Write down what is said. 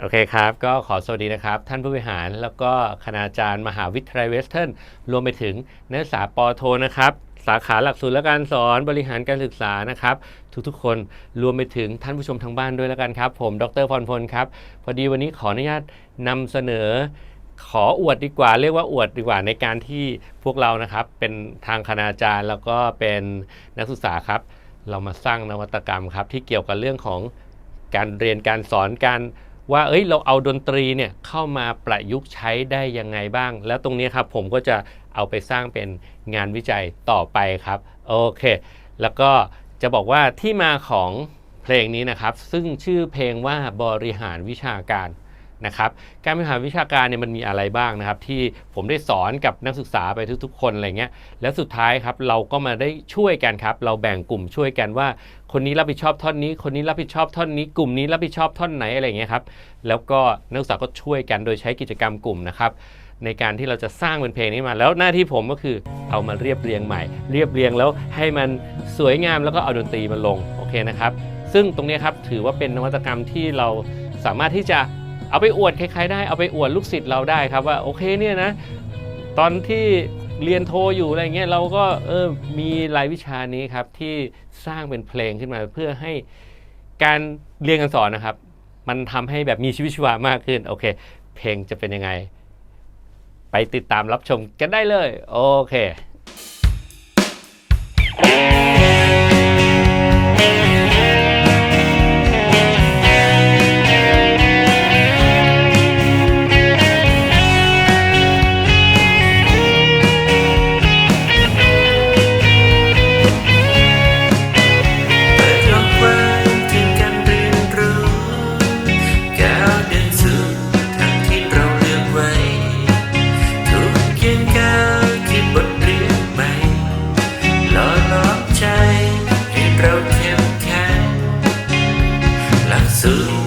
โอเคครับ ก็ขอสวัสดีนะครับ ท่านผู้บริหารแล้วก็คณาจารย์มหาวิทยาลัยเวสเทิร์นรวมไปถึงนักศึกษาปอโทนะครับ สาขาหลักสูตรและการสอนบริหารการศึกษานะครับ ทุกๆคนรวมไปถึงท่านผู้ชมทางบ้านด้วยแล้วกันครับ ผมดรพรพลครับ พอดีวันนี้ขออนุญาตนำเสนอ ขออวดดีกว่า เรียกว่าอวดดีกว่าในการที่พวกเรานะครับ เป็นทางคณาจารย์แล้วก็เป็นนักศึกษาครับ เรามาสร้างนวัตกรรมครับที่เกี่ยวกับเรื่องของการเรียนการสอนการ ว่าเอ้ยเราเอาดนตรีเนี่ยเข้ามาประยุกต์ใช้ได้ยังไงบ้าง แล้วตรงนี้ครับผมก็จะเอาไปสร้างเป็นงานวิจัยต่อไปครับโอเค แล้วก็จะบอกว่าที่มาของเพลงนี้นะครับ ซึ่งชื่อเพลงว่าบริหารวิชาการ นะครับการบริหารวิชาการเนี่ยมันมีอะไรบ้างนะครับที่ผมได้สอนกับนักศึกษาไปทุกๆ คนอะไรเงี้ยแล้วสุดท้ายครับเราก็มาได้ช่วยกันครับ เราแบ่งกลุ่มช่วยกันว่า คนนี้รับผิดชอบท่อนนี้ คนนี้รับผิดชอบท่อนนี้ กลุ่มนี้รับผิดชอบท่อนไหนอะไรเงี้ยครับแล้วก็นักศึกษาก็ช่วยกันโดยใช้กิจกรรมกลุ่มนะครับในการที่เราจะสร้างเป็นเพลงนี้มา แล้วหน้าที่ผมก็คือเอามาเรียบเรียงใหม่ เรียบเรียงแล้วให้มันสวยงามแล้วก็เอาดนตรีมาลงโอเคนะครับ ซึ่งตรงนี้ครับถือว่าเป็นนวัตกรรมที่เราสามารถที่จะ เอาไปอวดใครๆได้เอาไปอวดลูกศิษย์เราได้ครับว่าโอเคเนี่ยนะตอนที่เรียนโทอยู่อะไรเงี้ยเราก็เออมีรายวิชานี้ครับที่สร้างเป็นเพลงขึ้นมาเพื่อให้การเรียนการสอนนะครับ มันทำให้แบบมีชีวิตชีวามากขึ้นโอเค เพลงจะเป็นยังไง ไปติดตามรับชมกันได้เลย โอเค ห